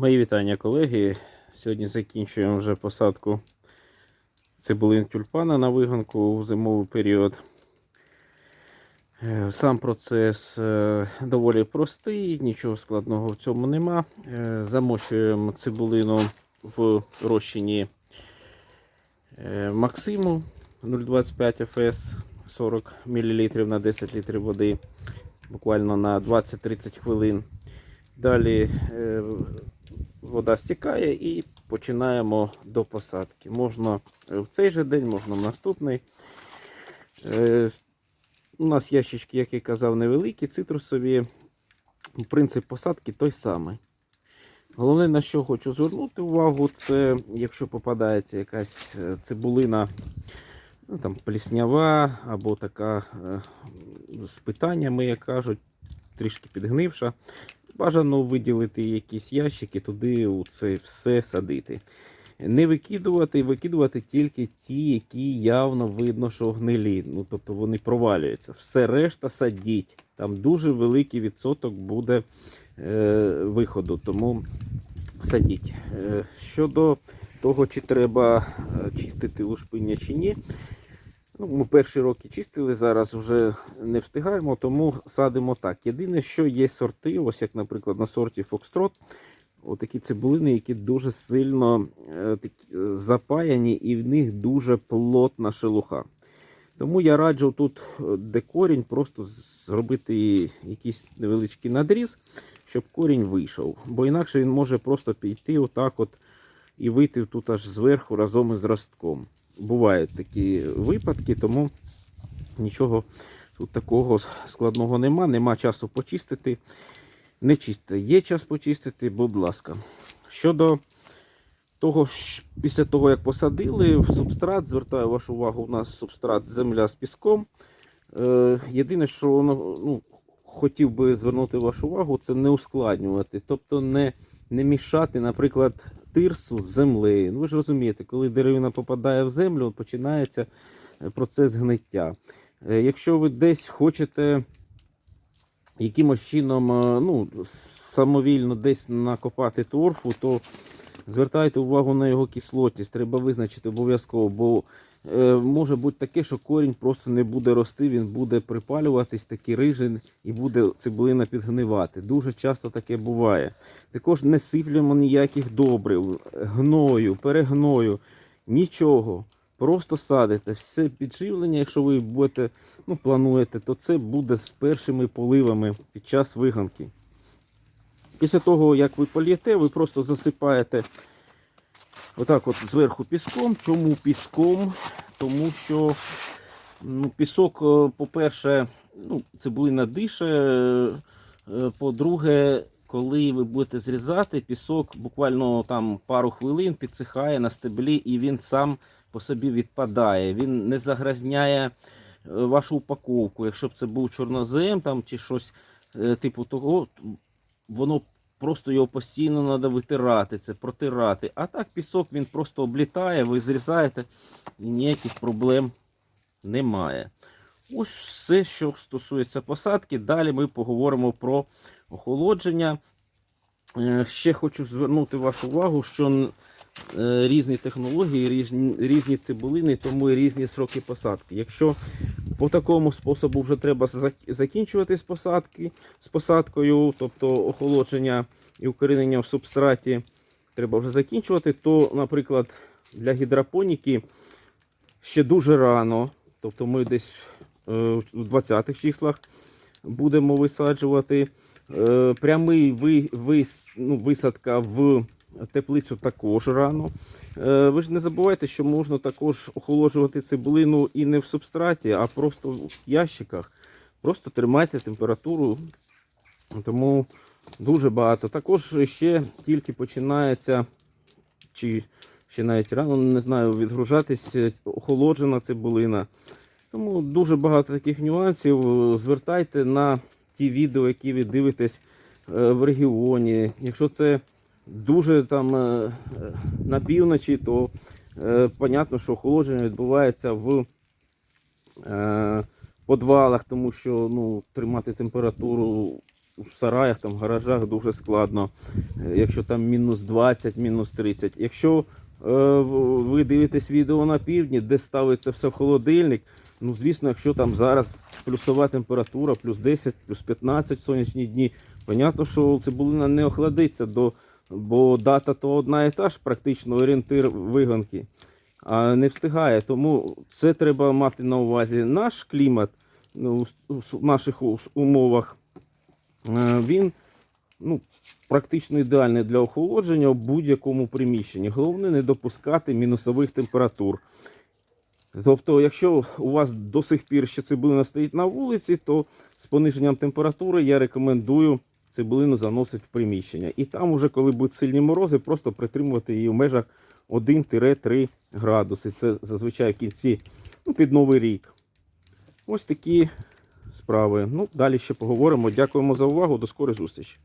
Мої вітання, колеги. Сьогодні закінчуємо вже посадку цибулин тюльпана на виганку в зимовий період. Е, Сам процес е, доволі простий, нічого складного в цьому нема. Е, Замочуємо цибулину в розчині Максиму 0,25 ФС 40 мл на 10 літрів води, буквально на 20-30 хвилин. Далі вода стікає і починаємо до посадки. Можна в цей же день, можна в наступний. Е, У нас ящички, як я казав, невеликі, цитрусові. Принцип посадки той самий. Головне, на що хочу звернути увагу, це якщо попадається якась е, цибулина, ну, там, пліснява або така е, з питаннями, як кажуть, трішки підгнивша. Бажано виділити якісь ящики, туди у це все садити. Не викидувати, викидувати тільки ті, які явно видно, що гнилі. Ну, тобто вони провалюються. Все решта садіть. Там дуже великий відсоток буде е, виходу, тому садіть. Е, щодо того, чи треба е, чистити лушпиння чи ні. Ну, ми перші роки чистили, зараз вже не встигаємо, тому садимо так. Єдине, що є сорти, ось як, наприклад, на сорті Фокстрот, отакі цибулини, які дуже сильно е, такі, е, запаяні і в них дуже плотна шелуха. Тому я раджу тут, е, де корінь, просто зробити якийсь невеличкий надріз, щоб корінь вийшов. Бо інакше він може просто піти отак от і вийти тут аж зверху разом із ростком бувають такі випадки, тому нічого тут такого складного нема. Нема часу почистити. Не чисти. Є час почистити, будь ласка. Щодо того, після того, як посадили в субстрат, звертаю вашу увагу, у нас субстрат земля з піском. Е, єдине, що ну, хотів би звернути вашу увагу, це не ускладнювати. Тобто не, не мішати, наприклад, тирсу з землею. Ну, ви ж розумієте, коли деревина попадає в землю, починається е, процес гниття. Е, Якщо ви десь хочете якимось чином е, ну, самовільно десь накопати торфу, то звертайте увагу на його кислотність. Треба визначити обов'язково, бо може бути таке, що корінь просто не буде рости, він буде припалюватись, такий рижий, і буде цибулина підгнивати. Дуже часто таке буває. Також не сиплемо ніяких добрив, гною, перегною, нічого. Просто садите. Все підживлення, якщо ви будете, ну, плануєте, то це буде з першими поливами під час виганки. Після того, як ви полієте, ви просто засипаєте отак от зверху піском. Чому піском? Тому що ну, пісок, е, по-перше, ну, цибулина дише. е, По-друге, коли ви будете зрізати, пісок буквально там пару хвилин підсихає на стеблі і він сам по собі відпадає. Він не загрязняє е, вашу упаковку. Якщо б це був чорнозем там, чи щось типу того, воно просто його постійно треба витирати, це протирати. А так пісок він просто облітає, ви зрізаєте і ніяких проблем немає. Ось все, що стосується посадки. Далі ми поговоримо про охолодження. Е, Ще хочу звернути вашу увагу, що е, різні технології, різні, цибулини, тому і різні сроки посадки. Якщо по такому способу вже треба закінчувати з посадки, з посадкою, тобто охолодження і укорінення в субстраті треба вже закінчувати, то, наприклад, для гідропоніки ще дуже рано, тобто ми десь е, в 20-х числах будемо висаджувати. Е, Прямий ну, висадка в теплицю також рано. Е, Ви ж не забувайте, що можна також охолоджувати цибулину і не в субстраті, а просто в ящиках. Просто тримайте температуру. Тому дуже багато. Також ще тільки починається, чи ще навіть рано, не знаю, відгружатись е, охолоджена цибулина. Тому дуже багато таких нюансів. Звертайте на ті відео, які ви дивитесь е, в регіоні. Якщо це дуже там е, на півночі, то е, понятно, що охолодження відбувається в е, подвалах, тому що ну, тримати температуру у сараях, там, в гаражах дуже складно. Якщо там мінус 20, мінус 30. Якщо ви дивитесь відео на півдні, де ставиться все в холодильник, ну звісно, якщо там зараз плюсова температура, плюс 10, плюс 15 сонячні дні, понятно, що цибулина не охладиться, до, бо дата то одна і та ж, практично орієнтир вигонки а не встигає. Тому це треба мати на увазі. Наш клімат ну, у наших умовах е, він ну, практично ідеальний для охолодження в будь-якому приміщенні. Головне не допускати мінусових температур. Тобто, якщо у вас до сих пір ще цибулина стоїть на вулиці, то з пониженням температури я рекомендую цибулину заносить в приміщення. І там, уже, коли будуть сильні морози, просто притримувати її в межах 1-3 градуси. Це зазвичай в кінці ну, під Новий рік. Ось такі справи. Ну, далі ще поговоримо. Дякуємо за увагу. До скорої зустрічі.